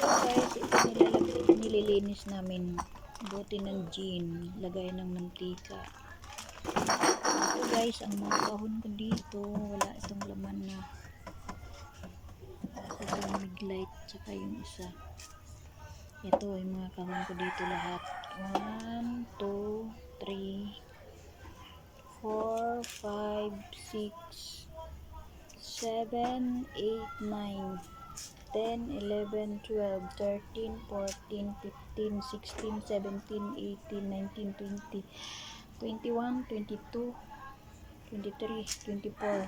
guys, ito nilalag, nililinis namin. Buti ng gin. Lagay ng mantika. Ito guys, ang mga kahon ko dito. Wala itong laman na. Ito miglight. Tsaka yung isa. Ito yung mga kahon ko dito lahat. 1, 2, 3, 4, 5, 6, 7, 8, 9, 10, 11, 12, 13, 14, 15, 16, 17, 18, 19, 20, 21, 22, 23, 24,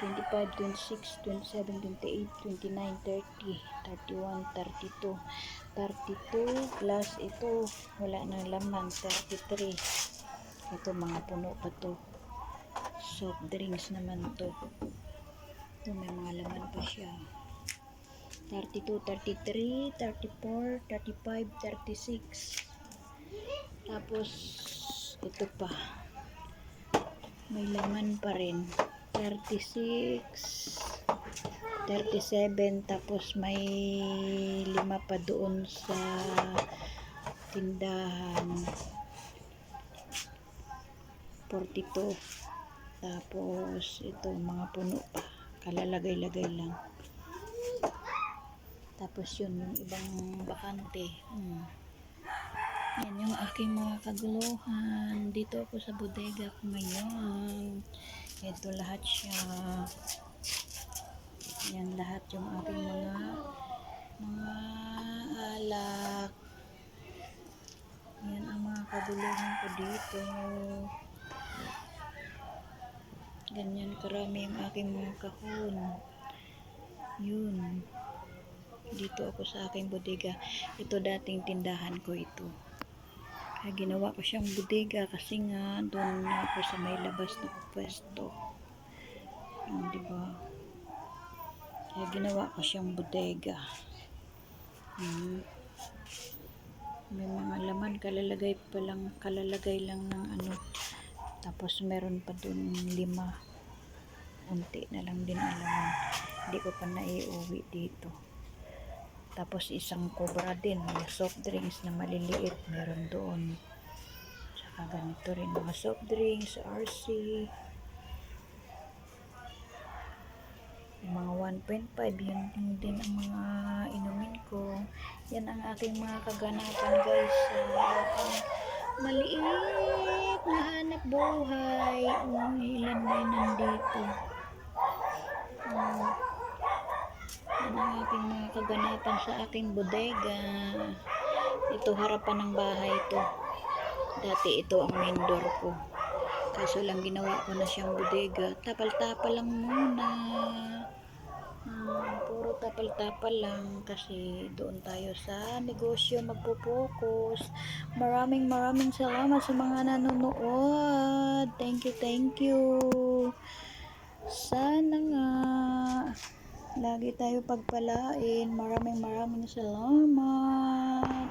25, 26, 27, 28, 29, 30, 31, 32, 32 plus ito wala nang laman 33 ito mga puno pa to. Soft drinks naman to. Ito may mga laman pa siya 32, 33, 34, 35, 36 tapos ito pa. May laman pa rin. 36 37 tapos may lima pa doon sa tindahan. 42 tapos ito mga puno pa. Kalalagay-lagay lang tapos yun yung ibang bakante. Hmm. yan yung aking mga kaguluhan. Dito ako sa bodega ko ngayon. Ito lahat siya. Yan lahat yung aking mga mga alak. Yan ang mga kaguluhan ko dito. Ganyan karami yung aking mga kahon dito ako sa aking bodega. Ito dating tindahan ko ito. Kaya ginawa ko siyang bodega kasi nga doon na ako sa may labas na pwesto. Yun diba kaya ginawa ko siyang bodega. Hmm. may mga laman kalalagay pa lang kalalagay lang ng ano. Tapos meron pa dun lima. Unti na lang din ang laman. Hindi ko pa naiuwi dito tapos isang cobra din may soft drinks na maliliit meron doon. Saka ganito rin mga soft drinks RC yung mga 1.5 yun din ang mga inumin ko. Yan ang aking mga kaganapan guys sa aking maliit na hanap buhay. Um, ilan na nandito. Um, ang aking mga kaganapan sa aking bodega ito harapan ng bahay ito dati ito ang main door ko kaso lang ginawa ko na siyang bodega tapal-tapal lang muna Ah, puro tapal-tapal lang kasi doon tayo sa negosyo magpo-focus. Maraming maraming salamat sa mga nanonood. Thank you, thank you. Sana nga lagi tayo pagpalain. Maraming maraming salamat.